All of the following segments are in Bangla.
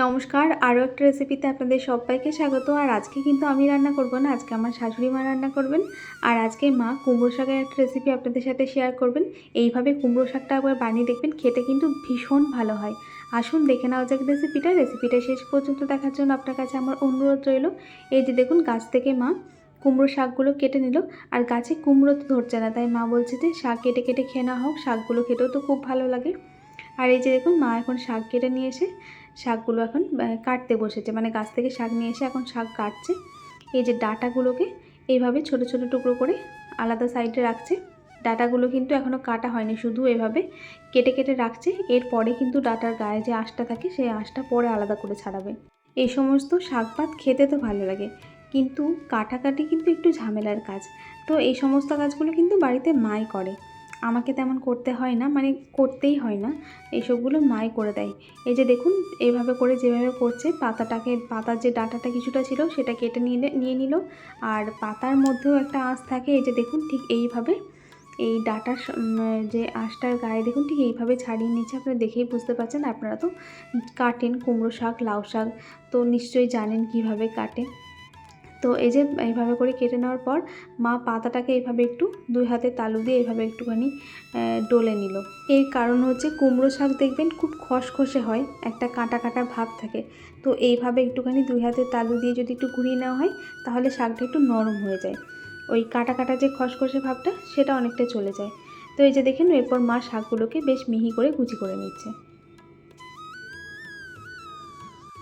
নমস্কার, আরও একটা রেসিপিতে আপনাদের সবাইকে স্বাগত। আর আজকে কিন্তু আমি রান্না করব না, আজকে আমার শাশুড়ি মা রান্না করবেন। আর আজকে মা কুমড়ো শাকের একটা রেসিপি আপনাদের সাথে শেয়ার করবেন। এইভাবে কুমড়ো শাকটা একবার বানিয়ে দেখবেন, খেতে কিন্তু ভীষণ ভালো হয়। আসুন দেখে নাও যাক রেসিপিটা রেসিপিটা শেষ পর্যন্ত দেখার জন্য আপনার কাছে আমার অনুরোধ রইল। এই যে দেখুন, গাছ থেকে মা কুমড়ো শাকগুলো কেটে নিল। আর গাছে কুমড়ো তো ধরছে না, তাই মা বলছে যে শাক কেটে কেটে খেয়ে নেওয়া হোক, শাকগুলো খেতেও তো খুব ভালো লাগে। আর এই যে দেখুন, মা এখন শাক কেটে নিয়ে এসে শাকগুলো এখন কাটতে বসেছে। মানে গাছ থেকে শাক নিয়ে এসে এখন শাক কাটছে। এই যে ডাটাগুলোকে এইভাবে ছোট ছোট টুকরো করে আলাদা সাইডে রাখছে। ডাটাগুলো কিন্তু এখনও কাটা হয়নি, শুধু এভাবে কেটে কেটে রাখছে। এরপরে কিন্তু ডাটার গায়ে যে আঁশটা থাকে, সেই আঁশটা পরে আলাদা করে ছাড়াবে। এই সমস্ত শাকপাত খেতে তো ভালো লাগে, কিন্তু কাটাকাটি কিন্তু একটু ঝামেলার কাজ। তো এই সমস্ত কাজগুলো কিন্তু বাড়িতে মাই করে। আমাকে তেমন করতে হয় না মানে করতেই হয় না। এইসবগুলো মাই করে দেয়। এই যে দেখুন, এইভাবে করে যেভাবে করছে, পাতাটাকে, পাতার যে ডাটাটা কিছুটা ছিল সেটা কেটে নিলে নিয়ে নিল। আর পাতার মধ্যেও একটা আঁশ থাকে, এই যে দেখুন, ঠিক এইভাবে। এই ডাটার যে আঁশটার গায়ে দেখুন, ঠিক এইভাবে ছাড়িয়ে নিচ্ছে। আপনারা দেখেই বুঝতে পারছেন, আপনারা তো কাটেন কুমড়ো শাক, লাউ শাক, তো নিশ্চয়ই জানেন কীভাবে কাটে। তো এই যে এইভাবে করে কেটে নেওয়ার পর মা পাতাটাকে এইভাবে একটু দুই হাতে তালু দিয়ে এইভাবে একটুখানি ডলে নিল। এর কারণ হচ্ছে কুমড়ো শাক দেখবেন খুব খসখসে হয়, একটা কাটা কাটা ভাব থাকে। তো এইভাবে একটুখানি দুই হাতে তালু দিয়ে যদি একটু ঘুরিয়ে নেওয়া হয়, তাহলে শাকটা একটু নরম হয়ে যায়। ওই কাটা কাটা যে খসখসে ভাবটা, সেটা অনেকটা চলে যায়। তো এই যে দেখেন, এরপর মা শাকগুলোকে বেশ মিহি করে কুচি করে নিচ্ছে।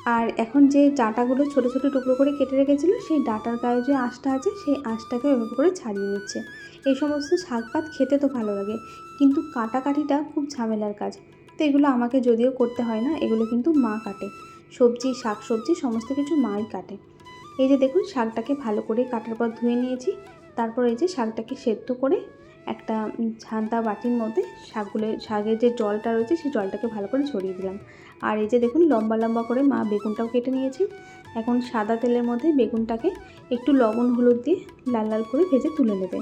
আর এখন যে ডাটাগুলো ছোট ছোট টুকরো করে কেটে রেখেছিলো, সেই ডাটার গায়ে যে আঁশটা আছে, সেই আঁশটাকে ওইভাবে করে ছাড়িয়ে নিচ্ছে। এই সমস্ত শাক পাত খেতে তো ভালো লাগে, কিন্তু কাটাকাটিটা খুব ঝামেলার কাজ। তো এগুলো আমাকে যদিও করতে হয় না, এগুলো কিন্তু মা কাটে। সবজি, শাক সবজি, সমস্ত কিছু মাই কাটে। এই যে দেখুন, শাকটাকে ভালো করে কাটার পর ধুয়ে নিয়েছি, তারপর এই যে শাকটাকে সেদ্ধ করে একটা ঝান্তা বাটির মধ্যে শাকগুলো, শাকের যে জলটা রয়েছে সেই জলটাকে ভালো করে ছড়িয়ে দিলাম। আর এই যে দেখুন, লম্বা লম্বা করে মা বেগুনটাও কেটে নিয়েছি। এখন সাদা তেলের মধ্যে বেগুনটাকে একটু লবণ, হলুদ দিয়ে লাল লাল করে ভেজে তুলে নেবে।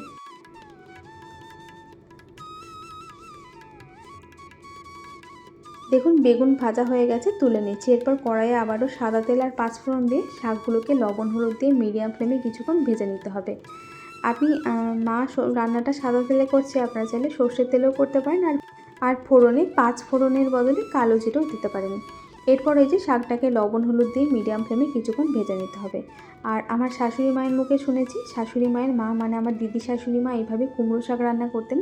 দেখুন, বেগুন ভাজা হয়ে গেছে, তুলে নিচ্ছি। এরপর কড়াইয়ে আবারও সাদা তেল আর পাঁচফোড়ন দিয়ে শাকগুলোকে লবণ, হলুদ দিয়ে মিডিয়াম ফ্লেমে কিছুক্ষণ ভেজে নিতে হবে। আপনি মা রান্নাটা সাদা তেলে করছে, আপনারা চাইলে সর্ষের তেলেও করতে পারেন, আর আর ফোড়নে, পাঁচ ফোড়নের বদলে কালো জিরেও দিতে পারেন। এরপর এই যে শাকটাকে লবণ, হলুদ দিয়ে মিডিয়াম ফ্লেমে কিছুক্ষণ ভেজে নিতে হবে। আর আমার শাশুড়ি মায়ের মুখে শুনেছি, শাশুড়ি মায়ের মা মানে আমার দিদি শাশুড়ি মা, এইভাবে কুমড়ো শাক রান্না করতেন,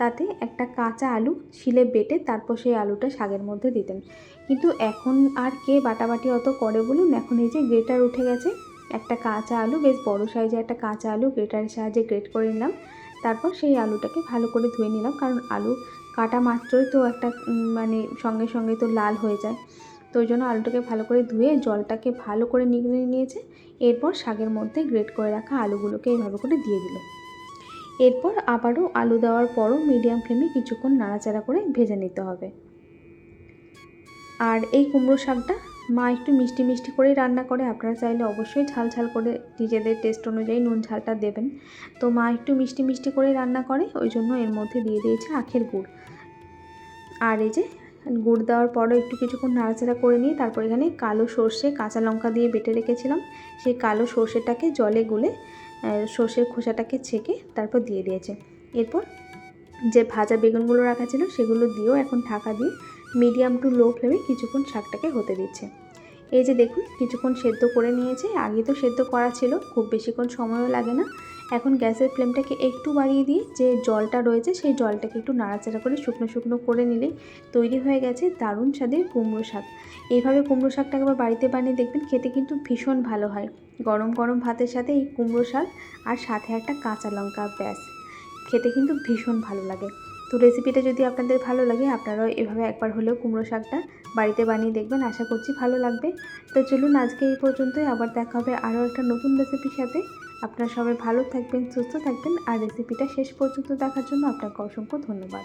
তাতে একটা কাঁচা আলু শিলে বেটে তারপর সেই আলুটা শাকের মধ্যে দিতেন। কিন্তু এখন আর কে বাটাবাটি অত করে বলুন, এখন এই যে গ্রেটার উঠে গেছে একটা কাঁচা আলু, বেশ বড় সাইজে একটা কাঁচা আলু গ্রেটারের সাহায্যে গ্রেট করে নিলাম। তারপর সেই আলুটাকে ভালো করে ধুয়ে নিলাম, কারণ আলু কাটা মাত্রই তো একটা মানে সঙ্গে সঙ্গে তো লাল হয়ে যায়। তো ওই জন্য আলুটাকে ভালো করে ধুয়ে জলটাকে ভালো করে নিগড়ে নিয়েছে। এরপর শাকের মধ্যে গ্রেট করে রাখা আলুগুলোকে এইভাবে করে দিয়ে দিল। এরপর আবারও আলু দেওয়ার পরও মিডিয়াম ফ্লেমে কিছুক্ষণ নাড়াচাড়া করে ভেজে নিতে হবে। আর এই কুমড়ো শাকটা মা একটু মিষ্টি মিষ্টি করেই রান্না করে, আপনারা চাইলে অবশ্যই ঝাল ঝাল করে নিজেদের টেস্ট অনুযায়ী নুন ঝালটা দেবেন। তো মা একটু মিষ্টি মিষ্টি করে রান্না করে, ওই জন্য এর মধ্যে দিয়ে দিয়েছে আখের গুড়। আর এই যে, গুড় দেওয়ার পরও একটু কিছুক্ষণ নাড়াচাড়া করে নিয়ে তারপর এখানে কালো সর্ষে, কাঁচা লঙ্কা দিয়ে বেটে রেখেছিলাম। সেই কালো সর্ষেটাকে জলে গুলে সর্ষের খোসাটাকে ছেঁকে তারপর দিয়ে দিয়েছে। এরপর যে ভাজা বেগুনগুলো রাখা ছিল সেগুলো দিয়েও এখন ঢাকা দিয়ে মিডিয়াম টু লো ফ্লেমে কিছুক্ষণ শাকটাকে হতে দিচ্ছে। এই যে দেখুন, কিছুক্ষণ সেদ্ধ করে নিয়েছে। আগে তো সেদ্ধ করা ছিল, খুব বেশিক্ষণ সময়ও লাগে না। এখন গ্যাসের ফ্লেমটাকে একটু বাড়িয়ে দিয়ে যে জলটা রয়েছে, সেই জলটাকে একটু নাড়াচাড়া করে শুকনো শুকনো করে নিলে তৈরি হয়ে গেছে দারুণ স্বাদের কুমড়ো শাক। এইভাবে কুমড়ো শাকটা একবার বাড়িতে বানিয়ে দেখবেন, খেতে কিন্তু ভীষণ ভালো হয়। গরম গরম ভাতের সাথে এই কুমড়ো শাক আর সাথে একটা কাঁচা লঙ্কা, ব্যাস। খেতে কিন্তু ভীষণ ভালো লাগে। তো রেসিপিটা যদি আপনাদের ভালো লাগে, আপনারাও এভাবে একবার হলেও কুমড়ো শাকটা বাড়িতে বানিয়ে দেখবেন। আশা করছি ভালো লাগবে। তো চলুন আজকে এই পর্যন্তই। আবার দেখা হবে আরও একটা নতুন রেসিপির সাথে। আপনারা সবাই ভালো থাকবেন, সুস্থ থাকবেন। আর রেসিপিটা শেষ পর্যন্ত দেখার জন্য আপনাকে অসংখ্য ধন্যবাদ।